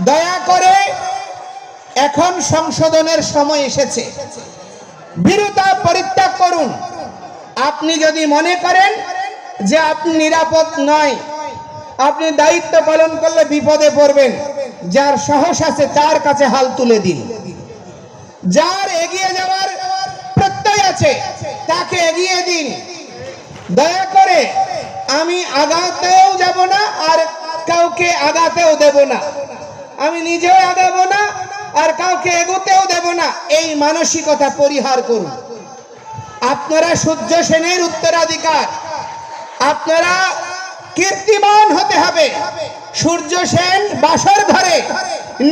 দয়া করে এখন সংশোধনের সময় এসেছে। বিরতা পরিত্যাগ করুন। আপনি যদি মনে করেন যে আপনি নিরাপদ নয়, আপনি দায়িত্ব পালন করলে বিপদে পড়বেন। যার সাহস আছে তার কাছে হাল তুলে দিন। যার এগিয়ে যাওয়ার প্রত্যয় আছে, তাকে এগিয়ে দিন। দয়া করে আমি আগাতেও যাব না আর কাউকে আগাতেও দেব না। আমি নিজেও আগাবো না, আর কাউকে এগোতেও দেব না। এই মানসিকতা পরিহার করুন। আপনারা সূর্য সেনের উত্তরাধিকার। আপনারা কীর্তিমান হতে হবে। সূর্য সেন বাসর ঘরে,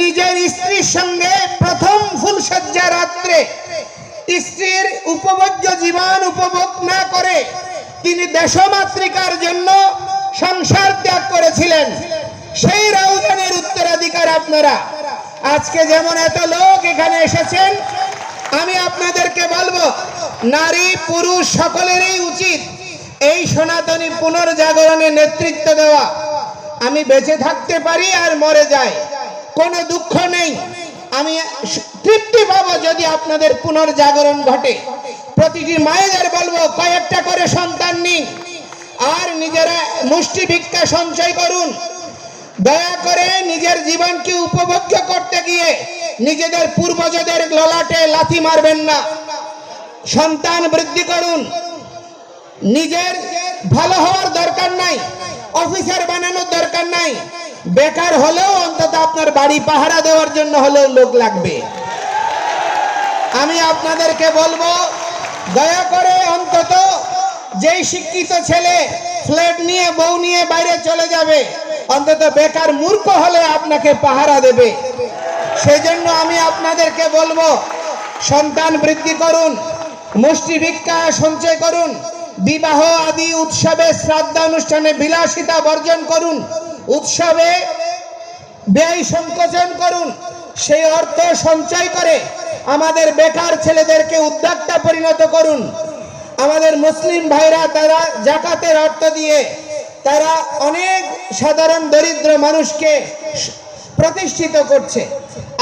নিজের স্ত্রীর সঙ্গে প্রথম ফুলসজ্জা রাত্রে, স্ত্রীর উপভোগ্য জীবন উপভোগ না করে, তিনি দেশমাতৃকার জন্য সংসার ত্যাগ করেছিলেন। সেই রাউজানের উত্তরাধিকার আপনারা। আজকে যেমন এত লোক এখানে এসেছেন, আমি আপনাদেরকে বলব, নারী, পুরুষ সকলেরই উচিত এই সনাতনী পুনর্জাগরণে নেতৃত্ব দেওয়া। আমি বেঁচে থাকতে পারি আর মরে যাই, কোনো দুঃখ নেই। আমি তৃপ্তি পাবো যদি আপনাদের পুনর্জাগরণ ঘটে। প্রতিটি মায়েদের বলব, কয়েকটা করে সন্তান নিন, আর নিজেরা মুষ্টি ভিক্ষা সঞ্চয় করুন। দয়া করে নিজের জীবনকে উপভোগ্য করতে গিয়ে নিজেদের পূর্বজদের ললাটে লাথি মারবেন না। সন্তান বৃদ্ধি করুন। নিজের ভালো হওয়ার দরকার নাই, অফিসার বানানোর দরকার নাই। বেকার হলেও অন্তত আপনার বাড়ি পাহারা দেওয়ার জন্য হলেও লোক লাগবে। আমি আপনাদেরকে বলব, দয়া করে অন্তত যেই শিক্ষিত ছেলে ফ্ল্যাট নিয়ে, বউ নিয়ে বাইরে চলে যাবে অন্তত বেকার মূর্খ হলে আপনাকে পাহারা দেবে। সেজন্য আমি আপনাদেরকে বলব, সন্তান বৃদ্ধি করুন, মুষ্টি ভিক্ষা সঞ্চয় করুন, বিবাহ আদি উৎসবে শ্রাদ্ধানুষ্ঠানে বিলাসিতা বর্জন করুন, উৎসবে ব্যয় সংকোচন করুন, সেই অর্থ সঞ্চয় করে আমাদের বেকার ছেলেদেরকে উদ্যোক্তা পরিণত করুন। আমাদের মুসলিম ভাইরা তারা জাকাতের অর্থ দিয়ে তারা অনেক সাধারণ দরিদ্র মানুষকে প্রতিষ্ঠিত করছে।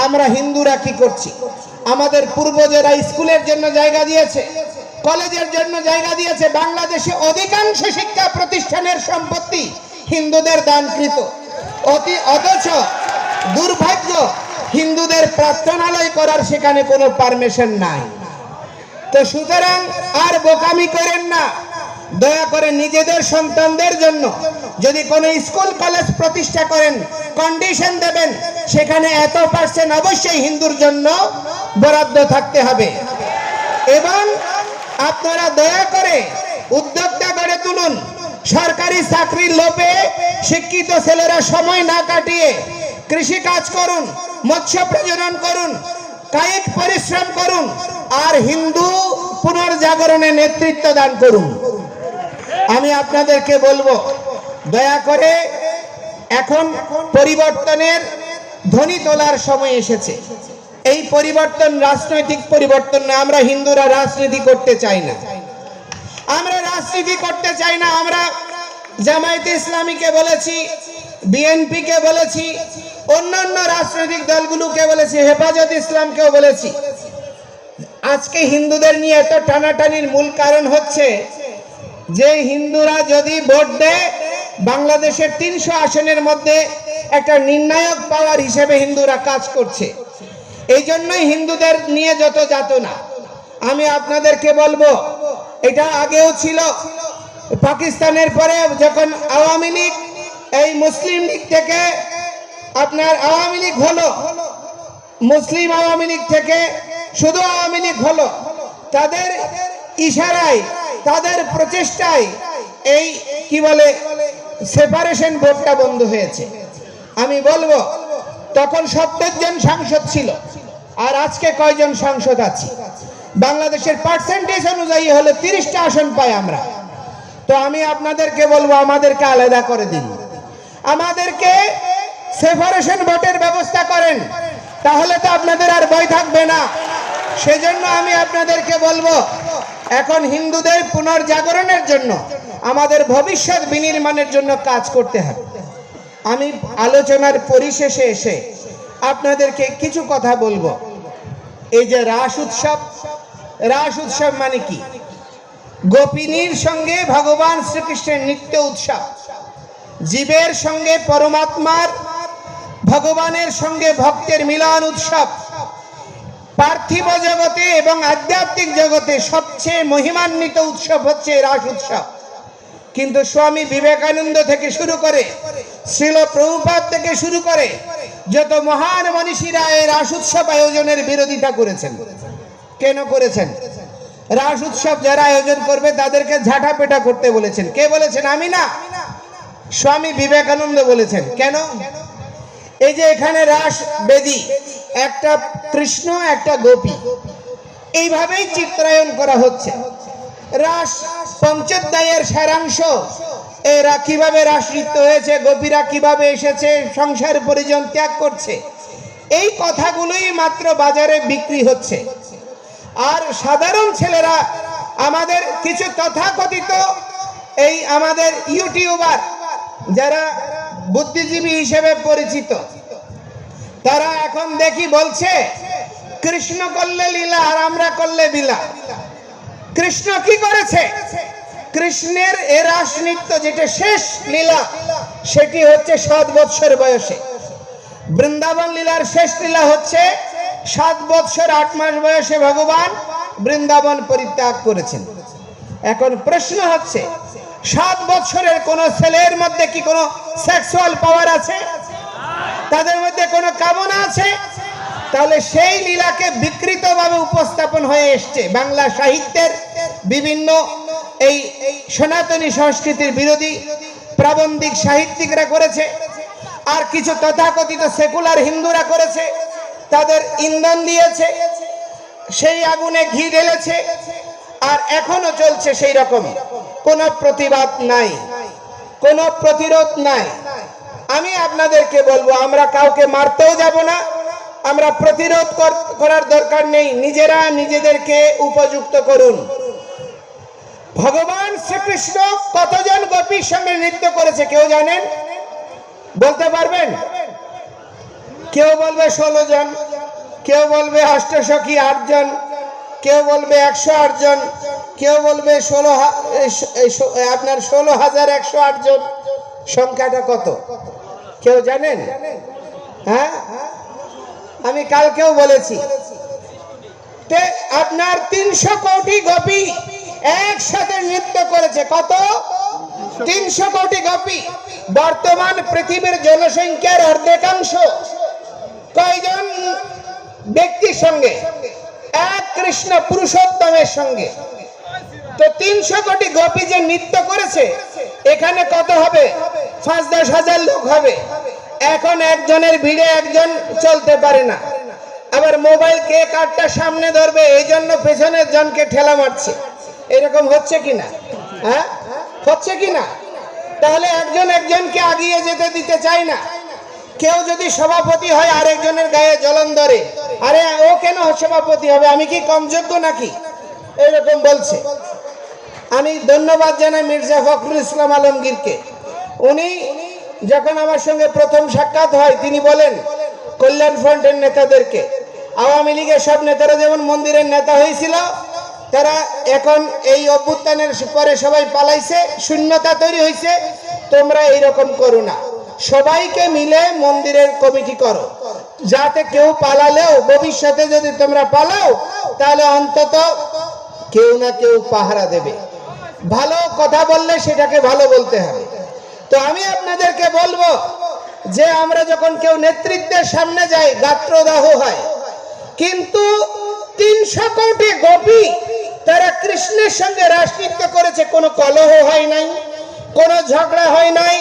আমরা হিন্দুরা কি করছি? আমাদের পূর্বজেরা স্কুলের জন্য জায়গা দিয়েছে, কলেজের জন্য জায়গা দিয়েছে। বাংলাদেশে অধিকাংশ শিক্ষা প্রতিষ্ঠানের সম্পত্তি হিন্দুদের দানকৃত। অতি, অথচ দুর্ভাগ্য হিন্দুদের প্রার্থনালয় করার সেখানে কোনো পারমিশন নাই। তো সুতরাং আর বোকামি করেন না। দয়া করে নিজেদের সন্তানদের জন্য যদি কোনো স্কুল, কলেজ প্রতিষ্ঠা করেন কন্ডিশন দেবেন, সেখানে এত পার্সেন্ট অবশ্যই হিন্দুর জন্য বরাদ্দ থাকতে হবে। এবং আপনারা দয়া করে উদ্যোক্তা গড়ে তুলুন, সরকারি চাকরির লোভে শিক্ষিত ছেলেরা সময় না কাটিয়ে কৃষি কাজ করুন, মৎস্য প্রজনন করুন, কায়িক পরিশ্রম করুন, আর হিন্দু পুনর্জাগরণে নেতৃত্ব দান করুন। আমি আপনাদেরকে বলব, দয়া করে এখন পরিবর্তনের ধ্বনি তোলার সময় এসেছে। এই পরিবর্তন রাজনৈতিক পরিবর্তন না, আমরা হিন্দুরা রাজনীতি করতে চাই না। আমরা রাজনীতি করতে চাই না, আমরা জামায়াতে ইসলামীকে বলেছি, বিএনপিকে বলেছি, অন্যান্য রাজনৈতিক দলগুলোকে বলেছি, হেফাজত ইসলামকেও বলেছি। আজকে হিন্দুদের নিয়ে এত টানাটানির মূল কারণ হচ্ছে যে হিন্দুরা যদি ভোট দেয়, বাংলাদেশের তিনশো আসনের মধ্যে একটা নির্ণায়ক পাওয়ার হিসেবে হিন্দুরা কাজ করছে। এই জন্যই হিন্দুদের নিয়ে যত যাত না আমি আপনাদেরকে বলব, এটা আগেও ছিল। পাকিস্তানের পরে যখন আওয়ামী লীগ, এই মুসলিম লীগ থেকে আপনার আওয়ামী লীগ হলো, মুসলিম আওয়ামী লীগ থেকে শুধু আওয়ামী লীগ হলো, তাদের ইশারায়, তাদের প্রচেষ্টায় এই, কি বলে সেপারেশন ভোটটা বন্ধ হয়েছে। আমি বলব, তখন সত্তর জন সাংসদ ছিল, আর আজকে কয়জন সাংসদ আছে? বাংলাদেশের পার্সেন্টেজ অনুযায়ী হলে তিরিশটা আসন পাই আমরা। তো আমি আপনাদেরকে বলব, আমাদেরকে আলাদা করে দিন। আমাদেরকে সেপারেশন ভোটের ব্যবস্থা করেন। তাহলে তো আপনাদের আর ভয় থাকবে না। সেজন্য আমি আপনাদেরকে বলব এখন হিন্দুদের পুনর্জাগরণের জন্য আমাদের ভবিষ্যৎ বিনির্মাণের জন্য কাজ করতে হবে। আমি আলোচনার পরিশেষে এসে আপনাদেরকে কিছু কথা বলব। এই যে রাস উৎসব রাস উৎসব মানে কি? গোপিনীর সঙ্গে ভগবান শ্রীকৃষ্ণের নিত্য উৎসব। জীবের সঙ্গে পরমাত্মার, ভগবানের সঙ্গে ভক্তের মিলন উৎসব। পার্থিব জগতে এবং আধ্যাত্মিক জগতে সবচেয়ে মহিমান্বিত উৎসব হচ্ছে রাস উৎসব। কিন্তু স্বামী বিবেকানন্দ থেকে শুরু করে, শ্রীল প্রভুপাত থেকে শুরু করে, যত মহান মনীষীরা এই রাস উৎসব আয়োজনের বিরোধিতা করেছেন। কেন করেছেন? রাস উৎসব যারা আয়োজন করবে তাদেরকে ঝাঁটা পেটা করতে বলেছেন। কে বলেছেন? আমি না। স্বামী বিবেকানন্দ বলেছেন। কেন? এই যে এখানে রাস বেদি একটা কৃষ্ণ, একটা গোপী। এইভাবেই চিত্রায়ন করা হচ্ছে। রাস পঞ্চোধ্যায়ের সারাংশ। এরা কীভাবে রাস নৃত্য হয়েছে, গোপীরা কীভাবে এসেছে, সংসার পরিজন ত্যাগ করছে, এই কথাগুলোই মাত্র বাজারে বিক্রি হচ্ছে। আর সাধারণ ছেলেরা আমাদের কিছু তথাকথিত এই আমাদের ইউটিউবার যারা বুদ্ধিজীবী হিসেবে পরিচিত তারা এখন দেখি বলছে, কৃষ্ণ করলে লীলা আর আমরা করলে বিলা কৃষ্ণ কি করেছে? কৃষ্ণের এ রাস নৃত্য যেটা শেষ লীলা, সেটি হচ্ছে সাত বৎসর বয়সে। বৃন্দাবন লীলার শেষ লীলা হচ্ছে সাত বৎসর আট মাস বয়সে ভগবান বৃন্দাবন পরিত্যাগ করেছেন। এখন প্রশ্ন হচ্ছে, সাত বৎসরের কোন ছেলের মধ্যে কি কোনো সেক্সুয়াল পাওয়ার আছে? তাদের মধ্যে কোনো কামনা আছে? তাহলে সেই লীলাকে বিকৃতভাবে উপস্থাপন হয়ে এসছে বাংলা সাহিত্যের বিভিন্ন এই সনাতনী সংস্কৃতির বিরোধী প্রাবন্ধিক সাহিত্যিকরা করেছে, আর কিছু তথাকথিত সেকুলার হিন্দুরা করেছে, তাদের ইন্ধন দিয়েছে, সেই আগুনে ঘি ঢেলেছে, আর এখনও চলছে সেই রকম। কোনো প্রতিবাদ নাই, কোনো প্রতিরোধ নাই। আমি আপনাদেরকে বলব, আমরা কাউকে মারতেও যাব না। আমরা প্রতিরোধ কর- করার দরকার নেই। নিজেরা নিজেদেরকে উপযুক্ত করুন। ভগবান শ্রীকৃষ্ণ কতজন গোপীর সঙ্গে নৃত্য করেছে কেউ জানেন? বলতে পারবেন? কেউ বলবে ষোলো জন, কেউ বলবে অষ্টসখী আটজন কেউ বলবে একশো আটজন কেউ বলবে ষোলো আপনার ষোলো হাজার একশো আটজন সংখ্যাটা কত? কেউ জানেন? হ্যাঁ? আমি কালকেও বলেছি। আপনার তিনশো কোটি গোপী একসাথে নৃত্য করেছে। কত? তিনশো কোটি গোপী। বর্তমান পৃথিবীর জনসংখ্যার অর্ধেকাংশ কয়জন ব্যক্তির সঙ্গে? এক কৃষ্ণ পুরুষোত্তমের সঙ্গে। তো তিনশো কোটি গোপী যে নৃত্য করেছে এখানে কত হবে? পাঁচ দশ হাজার লোক হবে। এখন একজনের ভিড়ে একজন চলতে পারে না। আবার মোবাইল কে কার্ডটা সামনে ধরবে, এই জন্য পেছনের জনকে ঠেলা মারছে। এরকম হচ্ছে কিনা? হ্যাঁ? হচ্ছে কিনা? তাহলে একজন একজনকে আগিয়ে যেতে দিতে চায় না। কেউ যদি সভাপতি হয়, আরেকজনের গায়ে জ্বলন ধরে। আরে ও কেন সভাপতি হবে? আমি কি কম যোগ্য নাকি? এরকম বলছে। আমি ধন্যবাদ জানাই মির্জা ফখরুল ইসলাম আলমগীরকে। উনি যখন আমার সঙ্গে প্রথম সাক্ষাৎ হয়, তিনি বলেন, কল্যাণ ফ্রন্টের নেতাদেরকে। আওয়ামী লীগের সব নেতারা যেমন মন্দিরের নেতা হয়েছিল, তারা এখন এই অভ্যুত্থানের পরে সবাই পালাইছে, শূন্যতা তৈরি হয়েছে। তোমরা এইরকম করো না। সবাইকে মিলে মন্দিরের কমিটি করো। যাতে কেউ পালালেও, ভবিষ্যতে যদি তোমরা পালাও, তাহলে অন্তত কেউ না কেউ পাহারা দেবে। ভালো কথা বললে সেটাকে ভালো বলতে হবে। তো আমি আপনাদেরকে বলব যে আমরা যখন কেউ নেতৃত্বের সামনে যাই, গাত্রদাহ হয়। কিন্তু তিনশো কোটি গোপী তারা কৃষ্ণের সঙ্গে রাজনীতি করেছে, কোনো কলহ হয় নাই, কোনো ঝগড়া হয় নাই,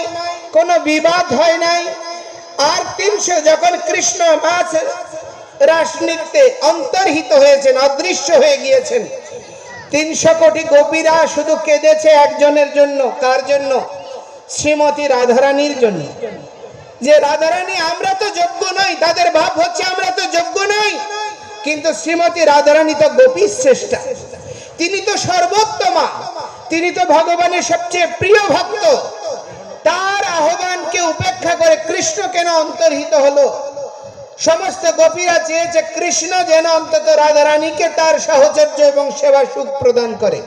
কোনো বিবাদ হয় নাই। আর তিনশো যখন কৃষ্ণ মাছ রাজনীতিতে অন্তর্হিত হয়েছেন, অদৃশ্য হয়ে গিয়েছেন তিনশো কোটি গোপীরা শুধু কেঁদেছে একজনের জন্য, কার জন্য? শ্রীমতী রাধারানীর জন্য। যে রাধারানী, আমরা তো যোগ্য নই, তাদের ভাব হচ্ছে আমরা তো যোগ্য নই। কিন্তু শ্রীমতী রাধারানী তো গোপী শ্রেষ্ঠা। তিনি তো সর্বোত্তমা। তিনি তো ভগবানের সবচেয়ে প্রিয় ভক্ত। তার আহ্বানকে উপেক্ষা করে কৃষ্ণ কেন অন্তর্হিত হলো? সমস্ত গোপীরা চেয়েছে কৃষ্ণ যেন অন্তত রাধারানীকে তার সাহচর্য এবং সেবা সুখ প্রদান করে।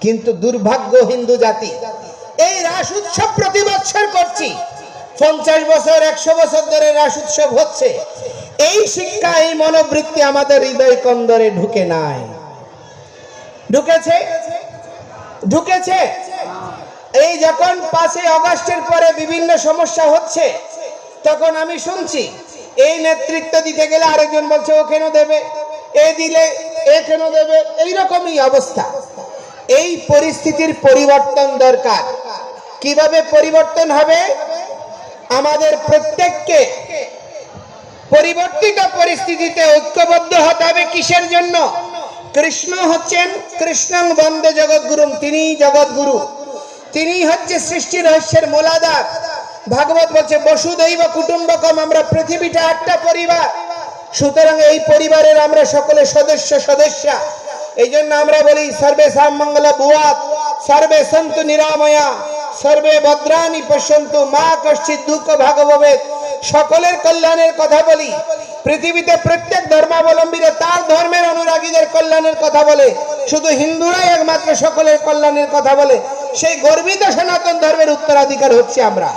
কিন্তু দুর্ভাগ্য হিন্দু জাতি, এই রাস উৎসব প্রতি বছর করছি। পঞ্চাশ বছর, একশো বছর ধরে রাস উৎসব হচ্ছে। এই শিক্ষা, এই মনোবৃত্তি আমাদের হৃদয় কন্দরে ঢুকে নাই। ঢুকেছে? ঢুকেছে? এই যখন পাঁচই অগাস্টের পরে বিভিন্ন সমস্যা হচ্ছে, তখন আমি শুনছি এই নেতৃত্ব দিতে গেলে আরেকজন বলছে, ও কেন দেবে? এ দিলে এ কেন দেবে? এইরকমই অবস্থা। এই পরিস্থিতির পরিবর্তন দরকার। কীভাবে পরিবর্তন হবে? আমাদের প্রত্যেককে পরিবর্তিত পরিস্থিতিতে ঐক্যবদ্ধ হতে হবে কিসের জন্য? কৃষ্ণ হচ্ছেন কৃষ্ণং বন্দে জগৎগুরু তিনি জগৎগুরু তিনি হচ্ছে সৃষ্টি রহস্যের মূলাধার। ভাগবত বলছে, বসুদৈব, কুটুম্বকম, আমরা পৃথিবীটা একটা পরিবার। সুতরাং এই পরিবারের আমরা সকলে সদস্য, সদস্যা। এই জন্য আমরা বলি, সর্বে সাম মঙ্গল বুয়াত সর্বে সন্তু নিরাময়া, সর্বে ভদ্রানি পশ্যন্তু, মা কশ্চিৎ দুঃখ ভাগববেদ সকলের কল্যাণের কথা বলি। পৃথিবীতে প্রত্যেক ধর্মাবলম্বীরা তার ধর্মের অনুরাগীদের কল্যাণের কথা বলে। শুধু হিন্দুরাই একমাত্র সকলের কল্যাণের কথা বলে। সেই গর্বিত সনাতন ধর্মের উত্তরাধিকার হচ্ছে আমরা।